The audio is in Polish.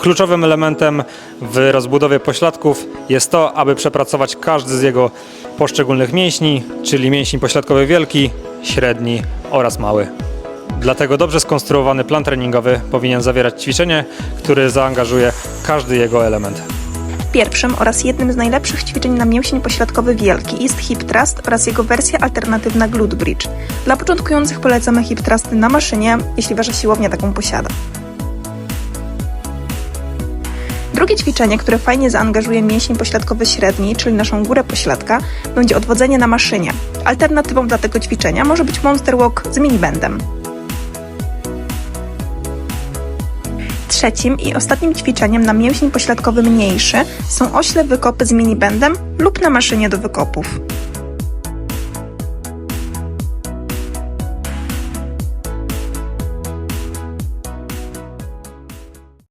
Kluczowym elementem w rozbudowie pośladków jest to, aby przepracować każdy z jego poszczególnych mięśni, czyli mięsień pośladkowy wielki, średni oraz mały. Dlatego dobrze skonstruowany plan treningowy powinien zawierać ćwiczenie, które zaangażuje każdy jego element. Pierwszym oraz jednym z najlepszych ćwiczeń na mięsień pośladkowy wielki jest hip thrust oraz jego wersja alternatywna glute bridge. Dla początkujących polecamy hip thrusty na maszynie, jeśli wasza siłownia taką posiada. Drugie ćwiczenie, które fajnie zaangażuje mięsień pośladkowy średni, czyli naszą górę pośladka, będzie odwodzenie na maszynie. Alternatywą dla tego ćwiczenia może być monster walk z minibandem. Trzecim i ostatnim ćwiczeniem na mięsień pośladkowy mniejszy są ośle wykopy z minibandem lub na maszynie do wykopów.